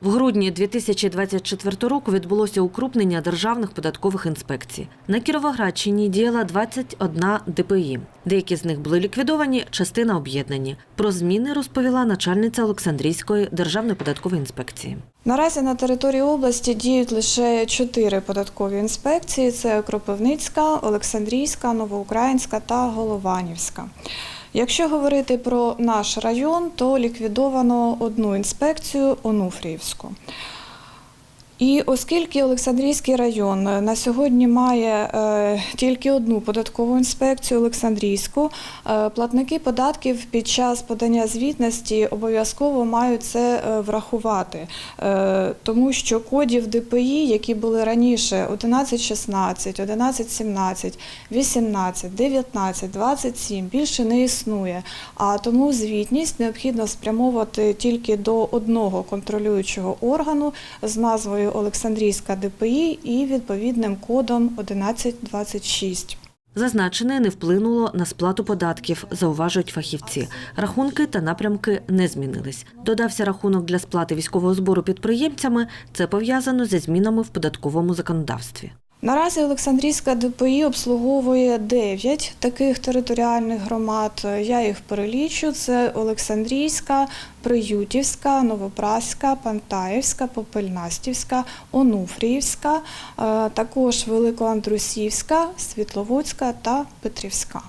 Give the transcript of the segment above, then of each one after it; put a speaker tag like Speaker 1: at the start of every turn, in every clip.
Speaker 1: В грудні 2024 року відбулося укрупнення державних податкових інспекцій. На Кіровоградщині діяла 21 ДПІ. Деякі з них були ліквідовані, частина об'єднані. Про зміни розповіла начальниця Олександрійської державної податкової інспекції.
Speaker 2: Наразі на території області діють лише чотири податкові інспекції: це Кропивницька, Олександрійська, Новоукраїнська та Голованівська. Якщо говорити про наш район, то ліквідовано одну інспекцію Онуфріївську. І оскільки Олександрійський район на сьогодні має е, тільки одну податкову інспекцію Олександрійську, е, платники податків під час подання звітності обов'язково мають це е, врахувати, е, тому що кодів ДПІ, які були раніше 1116, 1117, 18, 19, 27, більше не існує. А тому звітність необхідно спрямовувати тільки до одного контролюючого органу з назвою Олександрійська ДПІ і відповідним кодом 1126.
Speaker 1: Зазначене не вплинуло на сплату податків, зауважують фахівці. Рахунки та напрямки не змінились. Додався рахунок для сплати військового збору підприємцями. Це пов'язано зі змінами в податковому законодавстві.
Speaker 2: Наразі Олександрійська ДПІ обслуговує 9 таких територіальних громад. Я їх перелічу: це Олександрійська, Приютівська, Новопраська, Пантаївська, Попельнастівська, Онуфріївська, е, також Великоандрусівська, Світловодська та Петрівська.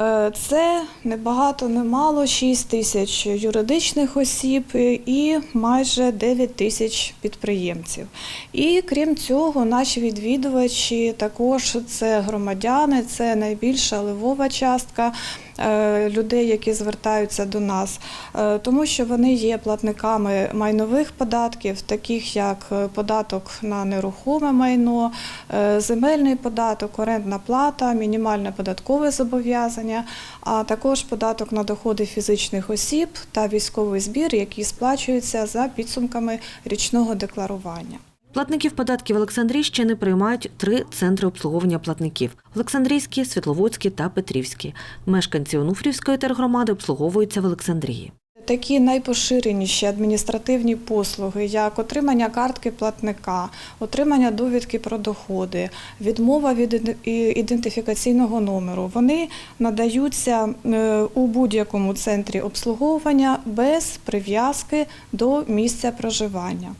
Speaker 2: Е, Це не багато, не мало 6 тисяч юридичних осіб і майже 9 тисяч підприємців. І крім цього, наші відвідувачі також це громадяни, це найбільша ливова частка е, людей, які звертаються до нас, е, тому що вони є платниками майнових податків, таких як податок на нерухоме майно, земельний податок, орендна плата, мінімальне податкове зобов'язання, а також податок на доходи фізичних осіб та військовий збір, який сплачується за підсумками річного декларування.
Speaker 1: Платників податків Олександрійщини приймають три центри обслуговування платників: Олександрійський, Світловодський та Петрівський. Мешканці Онуфрівської тергромади обслуговуються в Олександрії.
Speaker 2: Такі найпоширеніші адміністративні послуги, як отримання картки платника, отримання довідки про доходи, відмова від ідентифікаційного номеру, вони надаються е, у будь-якому центрі обслуговування без прив'язки до місця проживання.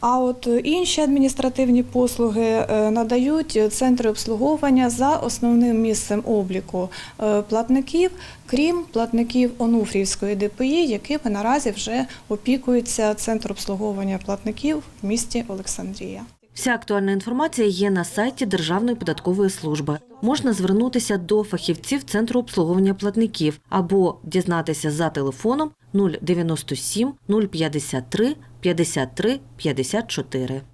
Speaker 2: А от інші адміністративні послуги е, надають центри обслуговування за основним місцем обліку е, платників, крім платників Онуфрівської ДПІ, якими наразі вже опікується центр обслуговування платників в місті Олександрія.
Speaker 1: Вся актуальна інформація є на сайті Державної податкової служби. Можна звернутися до фахівців Центру обслуговування платників або дізнатися за телефоном 097 053 53 54.